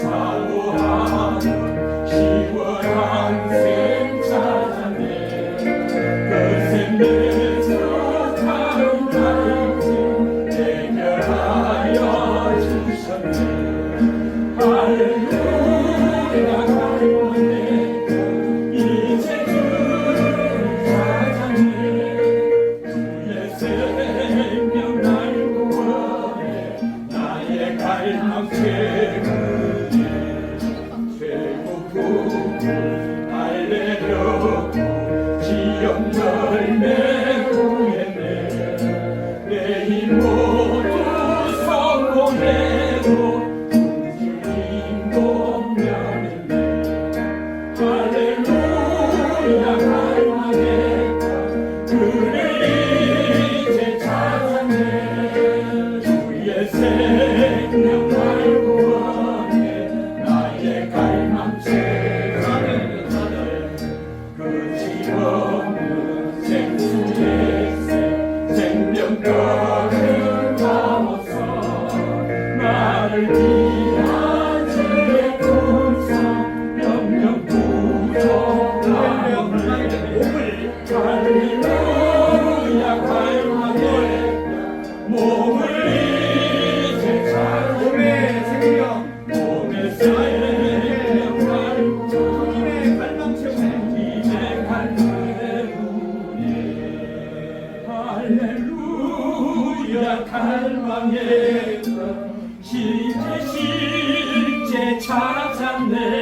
사고한 시원한 새 갈망새 그네 배고픔을 알레려고 지역 넓네 끝이 없는 생수의 생명과 실제 실제 찾았네.